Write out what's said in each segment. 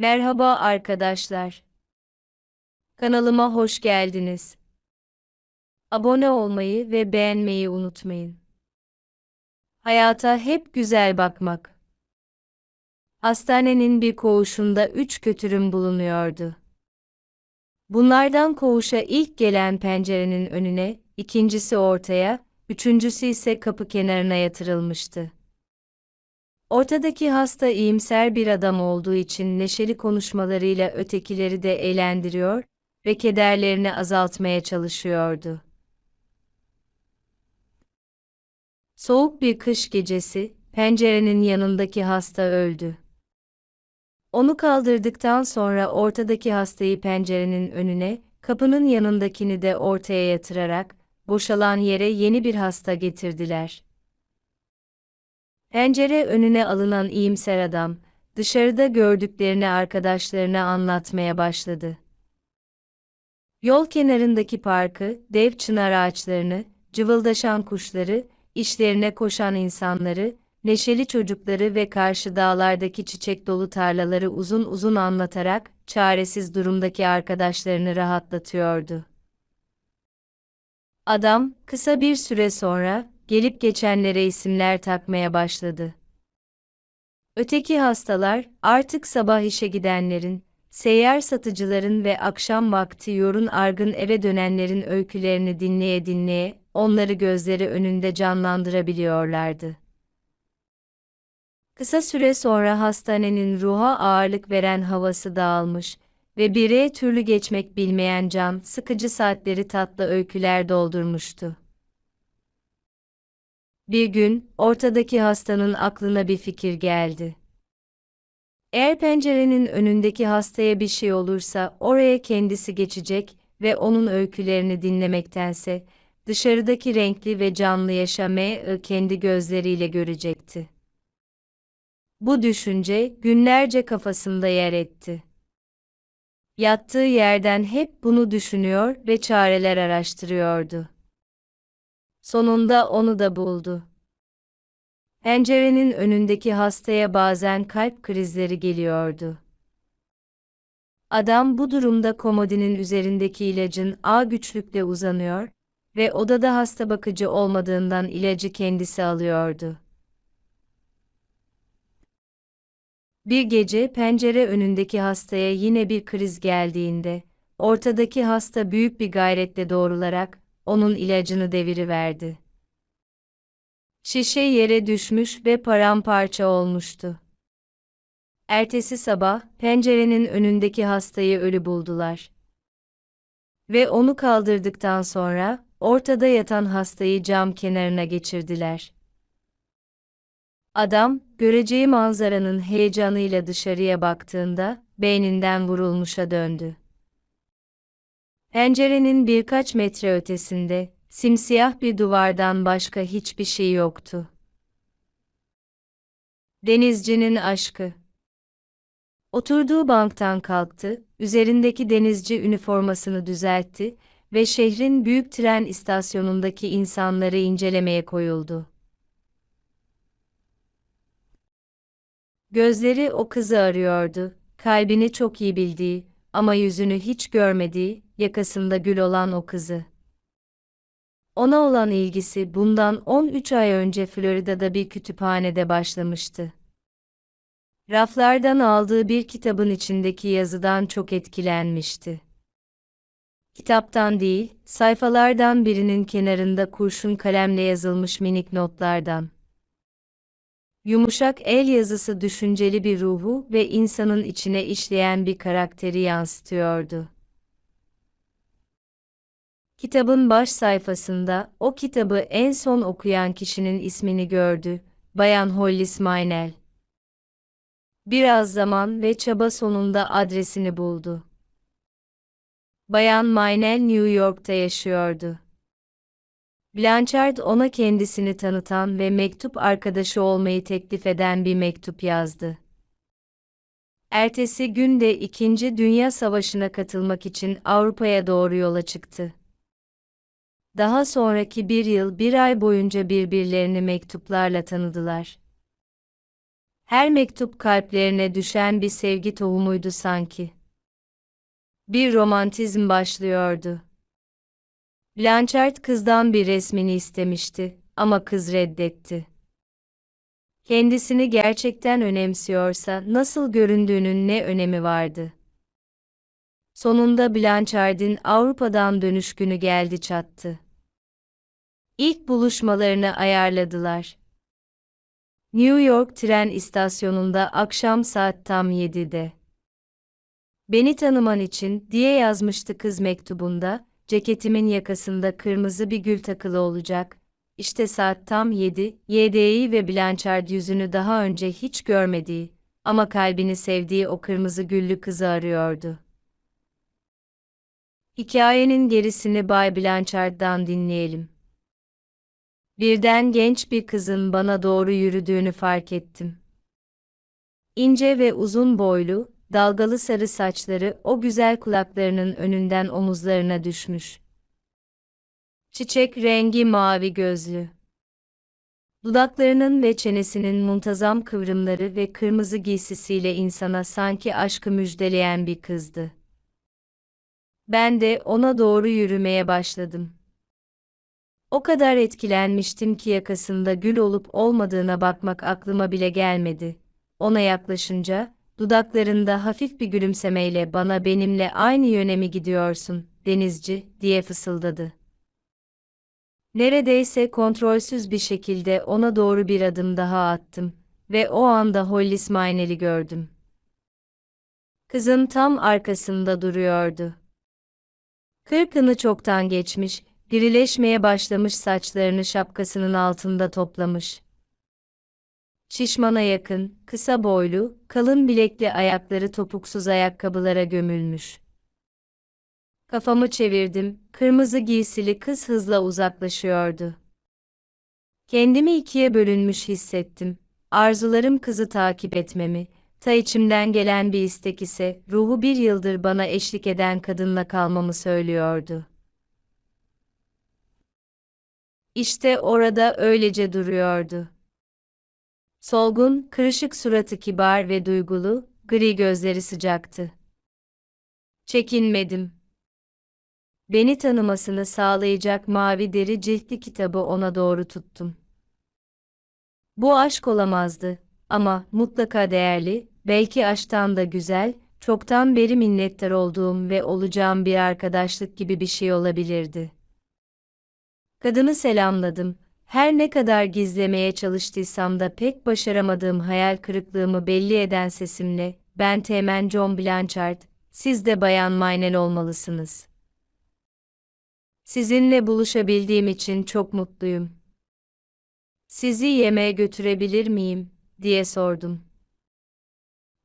Merhaba arkadaşlar. Kanalıma hoş geldiniz. Abone olmayı ve beğenmeyi unutmayın. Hayata hep güzel bakmak. Hastanenin bir koğuşunda üç kötürüm bulunuyordu. Bunlardan koğuşa ilk gelen pencerenin önüne, ikincisi ortaya, üçüncüsü ise kapı kenarına yatırılmıştı. Ortadaki hasta iyimser bir adam olduğu için neşeli konuşmalarıyla ötekileri de eğlendiriyor ve kederlerini azaltmaya çalışıyordu. Soğuk bir kış gecesi, pencerenin yanındaki hasta öldü. Onu kaldırdıktan sonra ortadaki hastayı pencerenin önüne, kapının yanındakini de ortaya yatırarak, boşalan yere yeni bir hasta getirdiler. Pencere önüne alınan iyimser adam, dışarıda gördüklerini arkadaşlarına anlatmaya başladı. Yol kenarındaki parkı, dev çınar ağaçlarını, cıvıldaşan kuşları, işlerine koşan insanları, neşeli çocukları ve karşı dağlardaki çiçek dolu tarlaları uzun uzun anlatarak, çaresiz durumdaki arkadaşlarını rahatlatıyordu. Adam, kısa bir süre sonra, gelip geçenlere isimler takmaya başladı. Öteki hastalar, artık sabah işe gidenlerin, seyyar satıcıların ve akşam vakti yorun argın eve dönenlerin öykülerini dinleye dinleye, onları gözleri önünde canlandırabiliyorlardı. Kısa süre sonra hastanenin ruha ağırlık veren havası dağılmış ve bireye türlü geçmek bilmeyen can, sıkıcı saatleri tatlı öyküler doldurmuştu. Bir gün, ortadaki hastanın aklına bir fikir geldi. Eğer pencerenin önündeki hastaya bir şey olursa, oraya kendisi geçecek ve onun öykülerini dinlemektense, dışarıdaki renkli ve canlı yaşamayı kendi gözleriyle görecekti. Bu düşünce, günlerce kafasında yer etti. Yattığı yerden hep bunu düşünüyor ve çareler araştırıyordu. Sonunda onu da buldu. Pencerenin önündeki hastaya bazen kalp krizleri geliyordu. Adam bu durumda komodinin üzerindeki ilacın A güçlükle uzanıyor ve odada hasta bakıcı olmadığından ilacı kendisi alıyordu. Bir gece pencere önündeki hastaya yine bir kriz geldiğinde, ortadaki hasta büyük bir gayretle doğrularak onun ilacını deviriverdi. Şişe yere düşmüş ve paramparça olmuştu. Ertesi sabah pencerenin önündeki hastayı ölü buldular. Ve onu kaldırdıktan sonra ortada yatan hastayı cam kenarına geçirdiler. Adam, göreceği manzaranın heyecanıyla dışarıya baktığında beyninden vurulmuşa döndü. Pencerenin birkaç metre ötesinde, simsiyah bir duvardan başka hiçbir şey yoktu. Denizcinin aşkı Oturduğu banktan kalktı, üzerindeki denizci üniformasını düzeltti ve şehrin büyük tren istasyonundaki insanları incelemeye koyuldu. Gözleri o kızı arıyordu, kalbini çok iyi bildiği ama yüzünü hiç görmediği, yakasında gül olan o kızı. Ona olan ilgisi bundan 13 ay önce Florida'da bir kütüphanede başlamıştı. Raflardan aldığı bir kitabın içindeki yazıdan çok etkilenmişti. Kitaptan değil, sayfalardan birinin kenarında kurşun kalemle yazılmış minik notlardan. Yumuşak el yazısı düşünceli bir ruhu ve insanın içine işleyen bir karakteri yansıtıyordu. Kitabın baş sayfasında o kitabı en son okuyan kişinin ismini gördü, Bayan Hollis Maynell. Biraz zaman ve çaba sonunda adresini buldu. Bayan Maynell New York'ta yaşıyordu. Blanchard ona kendisini tanıtan ve mektup arkadaşı olmayı teklif eden bir mektup yazdı. Ertesi gün de İkinci Dünya Savaşı'na katılmak için Avrupa'ya doğru yola çıktı. Daha sonraki bir yıl bir ay boyunca birbirlerini mektuplarla tanıdılar. Her mektup kalplerine düşen bir sevgi tohumuydu sanki. Bir romantizm başlıyordu. Blanchard kızdan bir resmini istemişti ama kız reddetti. Kendisini gerçekten önemsiyorsa nasıl göründüğünün ne önemi vardı? Sonunda Blanchard'in Avrupa'dan dönüş günü geldi çattı. İlk buluşmalarını ayarladılar. New York tren istasyonunda akşam saat tam 7'de. Beni tanıman için diye yazmıştı kız mektubunda, ceketimin yakasında kırmızı bir gül takılı olacak. İşte saat tam 7, YD'yi ve Blanchard yüzünü daha önce hiç görmediği ama kalbini sevdiği o kırmızı güllü kızı arıyordu. Hikayenin gerisini Bay Blanchard'dan dinleyelim. Birden genç bir kızın bana doğru yürüdüğünü fark ettim. İnce ve uzun boylu, dalgalı sarı saçları o güzel kulaklarının önünden omuzlarına düşmüş. Çiçek rengi mavi gözlü. Dudaklarının ve çenesinin muntazam kıvrımları ve kırmızı giysisiyle insana sanki aşkı müjdeleyen bir kızdı. Ben de ona doğru yürümeye başladım. O kadar etkilenmiştim ki yakasında gül olup olmadığına bakmak aklıma bile gelmedi. Ona yaklaşınca, dudaklarında hafif bir gülümsemeyle bana benimle aynı yöne mi gidiyorsun, denizci, diye fısıldadı. Neredeyse kontrolsüz bir şekilde ona doğru bir adım daha attım ve o anda Hollis Maynel'i gördüm. Kızın tam arkasında duruyordu. Kırkını çoktan geçmiş, dirileşmeye başlamış saçlarını şapkasının altında toplamış. Şişmana yakın, kısa boylu, kalın bilekli ayakları topuksuz ayakkabılara gömülmüş. Kafamı çevirdim, kırmızı giysili kız hızla uzaklaşıyordu. Kendimi ikiye bölünmüş hissettim. Arzularım kızı takip etmemi, ta içimden gelen bir istek ise ruhu bir yıldır bana eşlik eden kadınla kalmamı söylüyordu. İşte orada öylece duruyordu. Solgun, kırışık suratı kibar ve duygulu, gri gözleri sıcaktı. Çekinmedim. Beni tanımasını sağlayacak mavi deri ciltli kitabı ona doğru tuttum. Bu aşk olamazdı ama mutlaka değerli, belki aşktan da güzel, çoktan beri minnettar olduğum ve olacağım bir arkadaşlık gibi bir şey olabilirdi. Kadını selamladım. Her ne kadar gizlemeye çalıştıysam da pek başaramadığım hayal kırıklığımı belli eden sesimle, ben Teğmen John Blanchard, siz de Bayan Maynel olmalısınız. Sizinle buluşabildiğim için çok mutluyum. Sizi yemeğe götürebilir miyim, diye sordum.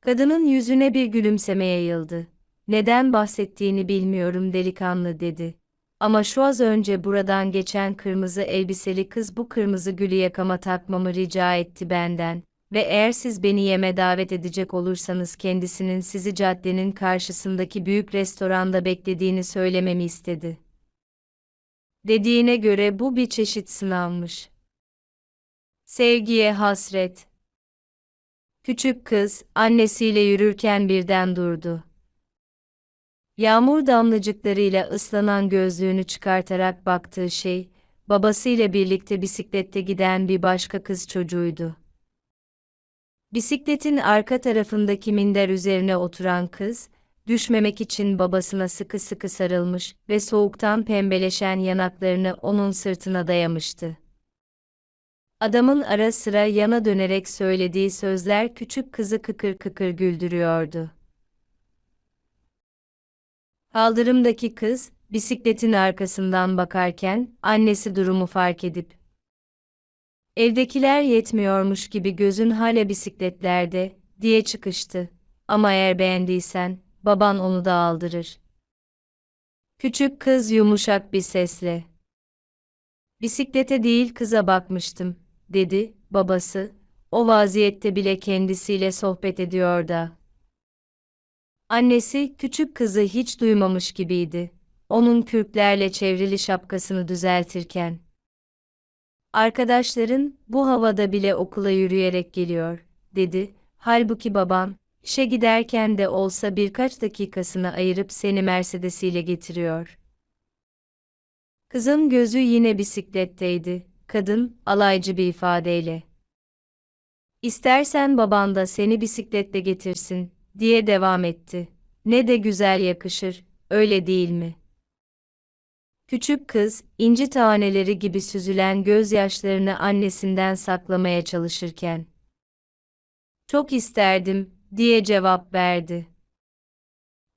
Kadının yüzüne bir gülümseme yayıldı. Neden bahsettiğini bilmiyorum delikanlı dedi. Ama şu az önce buradan geçen kırmızı elbiseli kız bu kırmızı gülü yakama takmamı rica etti benden ve eğer siz beni yeme davet edecek olursanız kendisinin sizi caddenin karşısındaki büyük restoranda beklediğini söylememi istedi. Dediğine göre bu bir çeşit sınavmış. Sevgiye hasret. Küçük kız, annesiyle yürürken birden durdu. Yağmur damlacıklarıyla ıslanan gözlüğünü çıkartarak baktığı şey, babasıyla birlikte bisiklette giden bir başka kız çocuğuydu. Bisikletin arka tarafındaki minder üzerine oturan kız, düşmemek için babasına sıkı sıkı sarılmış ve soğuktan pembeleşen yanaklarını onun sırtına dayamıştı. Adamın ara sıra yana dönerek söylediği sözler küçük kızı kıkır kıkır güldürüyordu. Kaldırımdaki kız, bisikletin arkasından bakarken, annesi durumu fark edip, Evdekiler yetmiyormuş gibi gözün hala bisikletlerde, diye çıkıştı. Ama eğer beğendiysen, baban onu da aldırır. Küçük kız yumuşak bir sesle. Bisiklete değil kıza bakmıştım, dedi, babası, o vaziyette bile kendisiyle sohbet ediyor da. Annesi, küçük kızı hiç duymamış gibiydi. Onun kürklerle çevrili şapkasını düzeltirken. Arkadaşların, bu havada bile okula yürüyerek geliyor, dedi. Halbuki baban, işe giderken de olsa birkaç dakikasını ayırıp seni Mercedes'iyle getiriyor. Kızın gözü yine bisikletteydi. Kadın, alaycı bir ifadeyle. İstersen baban da seni bisikletle getirsin, diye devam etti. Ne de güzel yakışır, öyle değil mi? Küçük kız, inci taneleri gibi süzülen gözyaşlarını annesinden saklamaya çalışırken. Çok isterdim, diye cevap verdi.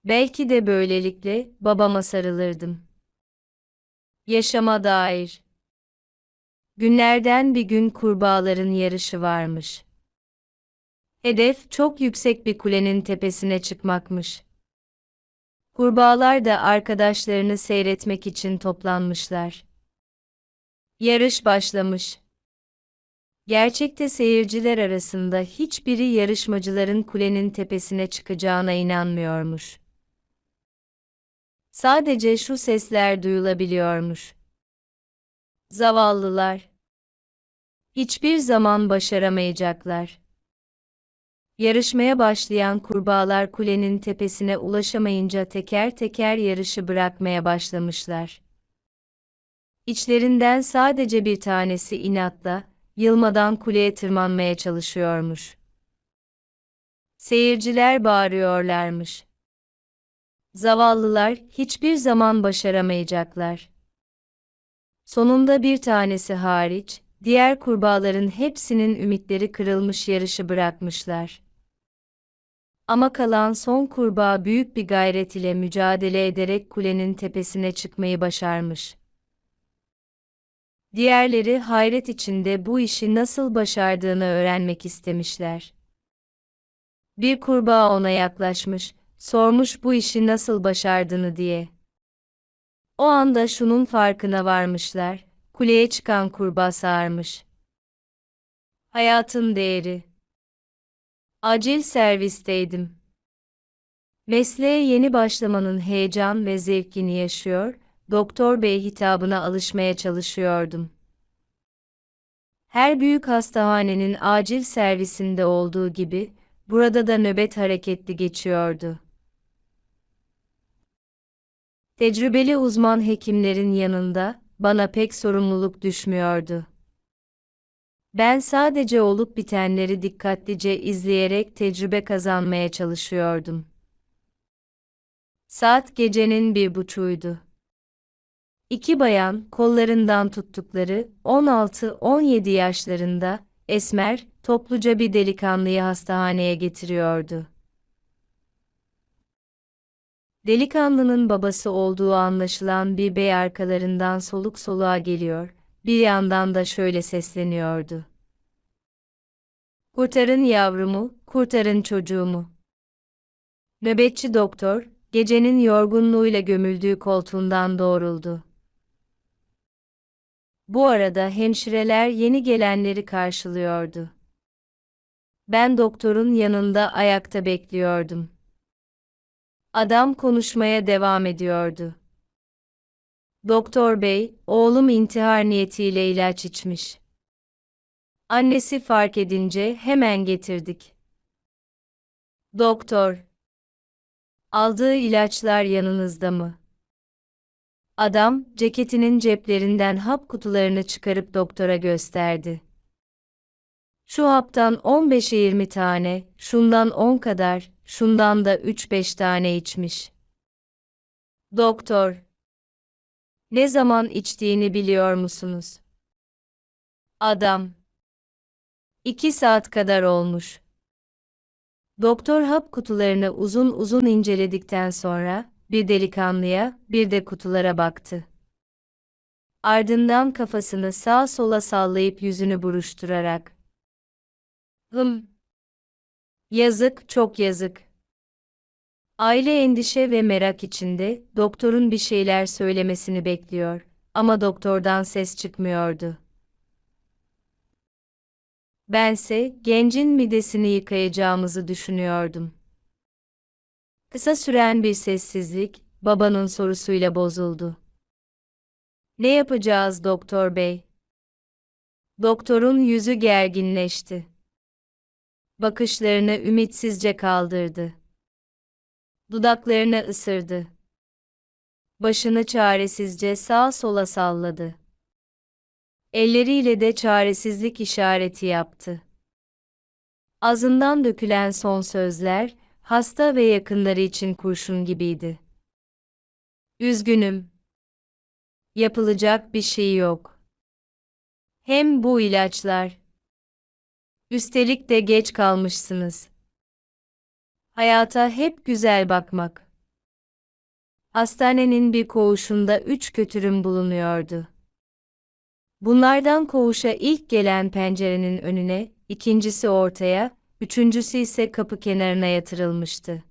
Belki de böylelikle babama sarılırdım. Yaşama dair. Günlerden bir gün kurbağaların yarışı varmış. Hedef çok yüksek bir kulenin tepesine çıkmakmış. Kurbağalar da arkadaşlarını seyretmek için toplanmışlar. Yarış başlamış. Gerçekte seyirciler arasında hiçbiri yarışmacıların kulenin tepesine çıkacağına inanmıyormuş. Sadece şu sesler duyulabiliyormuş. Zavallılar. Hiçbir zaman başaramayacaklar. Yarışmaya başlayan kurbağalar kulenin tepesine ulaşamayınca teker teker yarışı bırakmaya başlamışlar. İçlerinden sadece bir tanesi inatla, yılmadan kuleye tırmanmaya çalışıyormuş. Seyirciler bağırıyorlarmış. Zavallılar hiçbir zaman başaramayacaklar. Sonunda bir tanesi hariç, diğer kurbağaların hepsinin ümitleri kırılmış yarışı bırakmışlar. Ama kalan son kurbağa büyük bir gayret ile mücadele ederek kulenin tepesine çıkmayı başarmış. Diğerleri hayret içinde bu işi nasıl başardığını öğrenmek istemişler. Bir kurbağa ona yaklaşmış, sormuş bu işi nasıl başardığını diye. O anda şunun farkına varmışlar, kuleye çıkan kurbağa sağırmış. Hayatın değeri Acil servisteydim. Mesleğe yeni başlamanın heyecan ve zevkini yaşıyor, doktor bey hitabına alışmaya çalışıyordum. Her büyük hastahanenin acil servisinde olduğu gibi, burada da nöbet hareketli geçiyordu. Tecrübeli uzman hekimlerin yanında, bana pek sorumluluk düşmüyordu. Ben sadece olup bitenleri dikkatlice izleyerek tecrübe kazanmaya çalışıyordum. Saat gecenin bir buçuydu. İki bayan, kollarından tuttukları, 16-17 yaşlarında, esmer, topluca bir delikanlıyı hastahaneye getiriyordu. Delikanlının babası olduğu anlaşılan bir bey arkalarından soluk soluğa geliyor, bir yandan da şöyle sesleniyordu. Kurtarın yavrumu, kurtarın çocuğumu. Nöbetçi doktor, gecenin yorgunluğuyla gömüldüğü koltuğundan doğruldu. Bu arada hemşireler yeni gelenleri karşılıyordu. Ben doktorun yanında ayakta bekliyordum. Adam konuşmaya devam ediyordu. Doktor bey, oğlum intihar niyetiyle ilaç içmiş. Annesi fark edince hemen getirdik. Doktor. Aldığı ilaçlar yanınızda mı? Adam, ceketinin ceplerinden hap kutularını çıkarıp doktora gösterdi. Şu haptan 15'e 20 tane, şundan 10 kadar, şundan da 3-5 tane içmiş. Doktor. Ne zaman içtiğini biliyor musunuz? Adam. İki saat kadar olmuş. Doktor hap kutularını uzun uzun inceledikten sonra, bir delikanlıya, bir de kutulara baktı. Ardından kafasını sağa sola sallayıp yüzünü buruşturarak. Hım. Yazık, çok yazık. Aile endişe ve merak içinde, doktorun bir şeyler söylemesini bekliyor, ama doktordan ses çıkmıyordu. Bense, gencin midesini yıkayacağımızı düşünüyordum. Kısa süren bir sessizlik, babanın sorusuyla bozuldu. Ne yapacağız doktor bey? Doktorun yüzü gerginleşti. Bakışlarını ümitsizce kaldırdı. Dudaklarını ısırdı. Başını çaresizce sağa sola salladı. Elleriyle de çaresizlik işareti yaptı. Ağzından dökülen son sözler, hasta ve yakınları için kurşun gibiydi. Üzgünüm. Yapılacak bir şey yok. Hem bu ilaçlar. Üstelik de geç kalmışsınız. Hayata hep güzel bakmak. Hastanenin bir koğuşunda üç kötürüm bulunuyordu. Bunlardan koğuşa ilk gelen pencerenin önüne, ikincisi ortaya, üçüncüsü ise kapı kenarına yatırılmıştı.